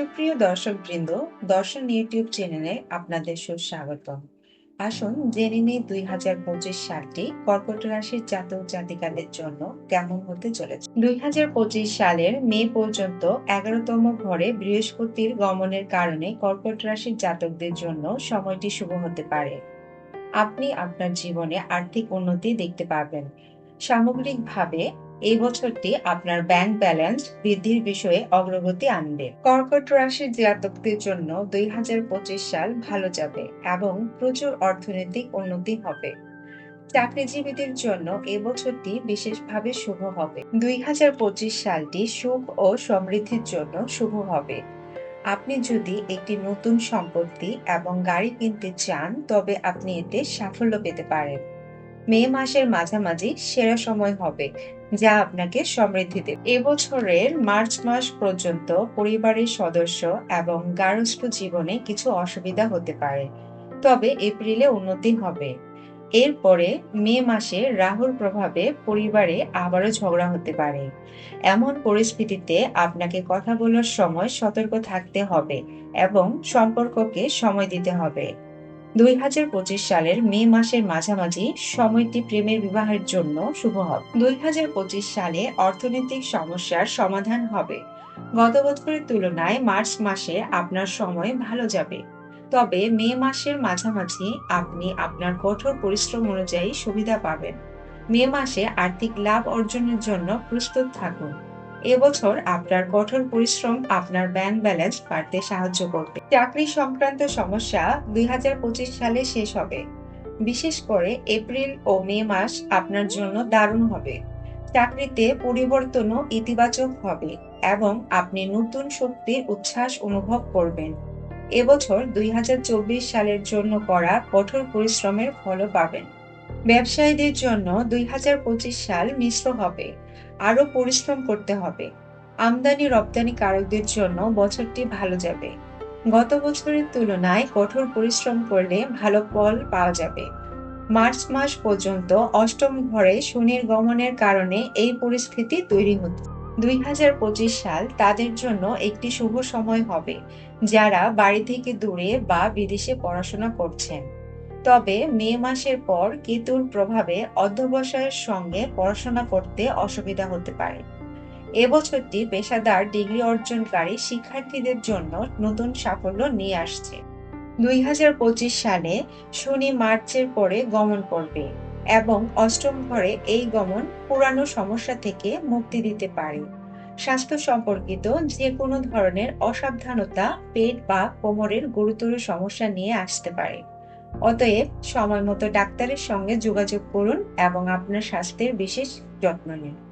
সুপ্রিয় দর্শকবৃন্দ, দর্শন ইউটিউব চ্যানেলে আপনাদের সুস্বাগতম। আসুন জেনে নিই দুই হাজার পঁচিশ সালটি কর্কট রাশির জাতক জাতিকাদের জন্য কেমন হতে চলেছে। দুই হাজার পঁচিশ সালের মে পর্যন্ত এগারোতম ঘরে বৃহস্পতির গমনের কারণে কর্কট রাশির জাতকদের জন্য সময়টি শুভ হতে পারে। আপনি আপনার জীবনে আর্থিক উন্নতি দেখতে পাবেন সামগ্রিকভাবে এই বছরটি আপনার ব্যাংক ব্যালেন্স বৃদ্ধির বিষয়ে অগ্রগতি আনবে। কর্কট রাশির জাতকদের জন্য দুই হাজার পঁচিশ সাল ভালো যাবে এবং প্রচুর অর্থনৈতিক উন্নতি হবে। চাকরিজীবীদের জন্য এবছরটি বিশেষভাবে শুভ হবে। দুই হাজার পঁচিশ সালটি সুখ ও সমৃদ্ধির জন্য শুভ হবে। আপনি যদি একটি নতুন সম্পত্তি এবং গাড়ি কিনতে চান, তবে আপনি এতে সাফল্য পেতে পারেন। মে মাসের মাঝামাঝি সেরা সময় হবে, যা আপনাকে সমৃদ্ধি দেবে। এবছরের মার্চ মাস পর্যন্ত পরিবারের সদস্য এবং গার্হস্থ জীবনে কিছু অসুবিধা হতে পারে, তবে এপ্রিলে উন্নতি হবে। এরপরে মে মাসে রাহুর প্রভাবে পরিবারে আবারও ঝগড়া হতে পারে। এমন পরিস্থিতিতে আপনাকে কথা বলার সময় সতর্ক থাকতে হবে এবং সম্পর্ককে সময় দিতে হবে। দুই হাজার পঁচিশ সালের মে মাসের মাঝামাঝি সময়টি প্রেমের বিবাহের জন্য শুভ হবে। দুই হাজার পঁচিশ সালে অর্থনৈতিক সমস্যার সমাধান হবে। গত বছরের তুলনায় মার্চ মাসে আপনার সময় ভালো যাবে। তবে মে মাসের মাঝামাঝি আপনি আপনার কঠোর পরিশ্রম অনুযায়ী সুবিধা পাবেন। মে মাসে আর্থিক লাভ অর্জনের জন্য প্রস্তুত থাকুন। এবছর আপনার কঠোর পরিশ্রম আপনার ব্যাংক ব্যালেন্স বাড়তে সাহায্য করবে। চাকরি সংক্রান্ত সমস্যা দুই সালে শেষ হবে। বিশেষ করে এপ্রিল ও মে মাস আপনার জন্য দারুণ হবে। চাকরিতে পরিবর্তনও ইতিবাচক হবে এবং আপনি নতুন শক্তির উচ্ছ্বাস অনুভব করবেন। এবছর দুই হাজার চব্বিশ সালের জন্য করা কঠোর পরিশ্রমের ফলও পাবেন। ব্যবসায়ীদের জন্য দুই হাজার পঁচিশ সাল মিশ্র হবে। আরও পরিশ্রম করতে হবে। আমদানি রপ্তানি কারকদের জন্য বছরটি ভালো যাবে। গত বছরের তুলনায় কঠোর পরিশ্রম করলে ভালো ফল পাওয়া যাবে। মার্চ মাস পর্যন্ত অষ্টম ঘরে শনির গমনের কারণে এই পরিস্থিতি তৈরি হচ্ছে দুই সাল তাদের জন্য একটি শুভ সময় হবে, যারা বাড়ি থেকে দূরে বা বিদেশে পড়াশোনা করছেন। তবে মে মাসের পর কেতুর প্রভাবে অধ্যবসায়ের সঙ্গে পড়াশোনা করতে অসুবিধা হতে পারে। এবছরটি পেশাদার ডিগ্রি অর্জনকারী শিক্ষার্থীদের জন্য নতুন সাফল্য নিয়ে আসছে। দুই হাজার পঁচিশ সালে শনি মার্চের পরে গমন করবে এবং অষ্টম ঘরে এই গমন পুরানো সমস্যা থেকে মুক্তি দিতে পারে। স্বাস্থ্য সম্পর্কিত যে কোনো ধরনের অসাবধানতা, পেট বা কোমরের গুরুতর সমস্যা নিয়ে আসতে পারে। অতএব সময় মতো ডাক্তারের সঙ্গে যোগাযোগ করুন এবং আপনার স্বাস্থ্যের বিশেষ যত্ন নিন।